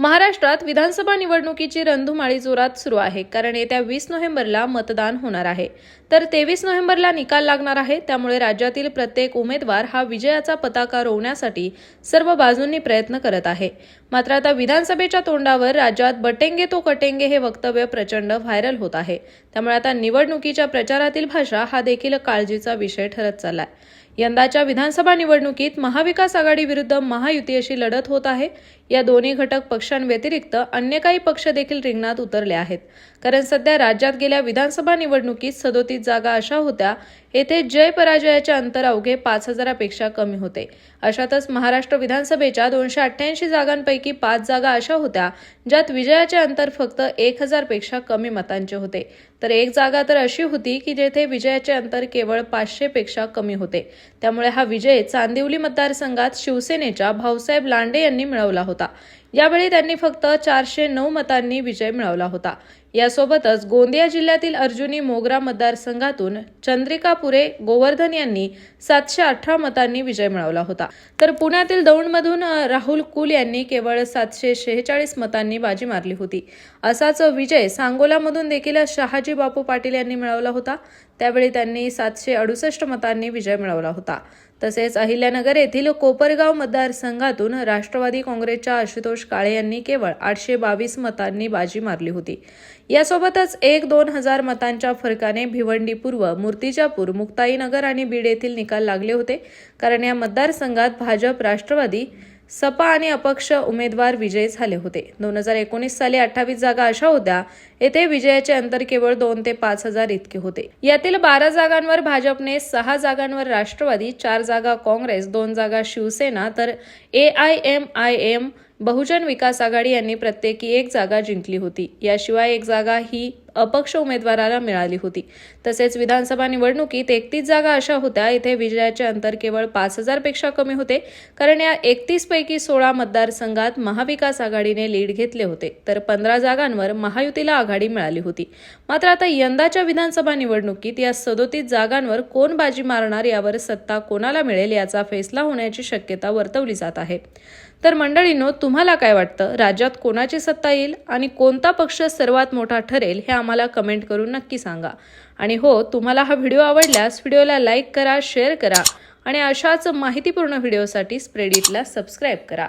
महाराष्ट्रात विधानसभा निवडणुकीची रणधुमाळी जोरात सुरू आहे. कारण येत्या वीस नोव्हेंबरला मतदान होणार आहे. तर तेवीस नोव्हेंबरला निकाल लागणार आहे. त्यामुळे राज्यातील प्रत्येक उमेदवार हा विजयाचा पताका रोवण्यासाठी सर्व बाजूंनी प्रयत्न करत आहे. मात्र आता विधानसभेच्या तोंडावर राज्यात बटेंगे तो कटेंगे हे वक्तव्य प्रचंड व्हायरल होत आहे. त्यामुळे आता निवडणुकीच्या प्रचारातील भाषा हा देखील काळजीचा विषय ठरत चाललाय. यंदाच्या विधानसभा निवडणुकीत महाविकास आघाडी विरुद्ध महायुती अशी लढत होत आहे. या दोन्ही घटक पक्षांव्यतिरिक्त अन्य काही पक्ष देखील रिंगणात उतरले आहेत. कारण सध्या राज्यात गेल्या विधानसभा निवडणुकीत सदोतीस जागा अशा होत्या येथे जय पराजयाचे अंतर अवघे पाच हजारापेक्षा कमी होते. अशातच महाराष्ट्र विधानसभेच्या दोनशे अठ्ठ्याऐंशी जागांपैकी पाच जागा अशा होत्या ज्यात विजयाचे अंतर फक्त एक हजारपेक्षा कमी मतांचे होते. तर एक जागा तर अशी होती की जेथे विजयाचे अंतर केवळ पाचशेपेक्षा कमी होते. त्यामुळे हा विजय चांदिवली मतदारसंघात शिवसेनेच्या भाऊसाहेब लांडे यांनी मिळवला होता. यावेळी त्यांनी फक्त चारशे नऊ मतांनी विजय मिळवला होता. यासोबतच गोंदिया जिल्ह्यातील अर्जुनी मोगरा मतदारसंघातून चंद्रिका पुरे गोवर्धन यांनी सातशे अठरा मतांनी विजय मिळवला होता. तर पुण्यातील दौंडमधून राहुल कुल यांनी केवळ सातशे शेहेचाळीस मतांनी बाजी मारली होती. असाच विजय सांगोलामधून देखील शहाजी बापू पाटील यांनी मिळवला होता. त्यावेळी त्यांनी सातशे अडुसष्ट मतांनी विजय मिळवला होता. तसेच अहिल्यानगर येथील कोपरगाव मतदारसंघातून राष्ट्रवादी काँग्रेसच्या आशुतोष काळे यांनी केवळ आठशे बावीस मतांनी बाजी मारली होती. यासोबतच एक दोन हजार मतांच्या फरकाने भिवंडी पूर्व मूर्तिजापूर मुक्ताईनगर आणि बीड येथील निकाल लागले होते. कारण या मतदारसंघात भाजप राष्ट्रवादी सपा आणि अपक्ष उमेदवार विजयी झाले होते. दोन हजार एकोणीस साली अठ्ठावीस जागा अशा होत्या येथे विजयाचे अंतर केवळ दोन ते पाच हजार इतके होते. यातील बारा जागांवर भाजपने सहा जागांवर राष्ट्रवादी चार जागा काँग्रेस दोन जागा शिवसेना तर A I M I M Bahujan Vikas Aghadi यांनी प्रत्येकी एक जागा जिंकली होती. याशिवाय एक जागा ही अपक्ष उमेदवाराला मिळाली होती. तसेच विधानसभा निवडणुकीत एकतीस जागा अशा होत्या इथे विजयाचे अंतर केवळ पाच हजारपेक्षा कमी होते कारण या एकतीस पैकी सोळा मतदारसंघात महाविकास आघाडीने लीड घेतले होते. तर पंधरा जागांवर महायुतीला आघाडी मिळाली होती. मात्र आता यंदाच्या विधानसभा निवडणुकीत या सदोतीस जागांवर कोण बाजी मारणार यावर सत्ता कोणाला मिळेल याचा फैसला होण्याची शक्यता वर्तवली जात आहे. तर मंडळींनो तुम्हाला काय वाटतं? राज्यात कोणाची सत्ता येईल आणि कोणता पक्ष सर्वात मोठा ठरेल हे आम्हाला कमेंट करून नक्की सांगा. आणि हो तुम्हाला हा व्हिडिओ आवडल्यास व्हिडिओला लाईक करा शेअर करा आणि अशाच माहितीपूर्ण व्हिडिओसाठी स्प्रेडिटला सबस्क्राईब करा.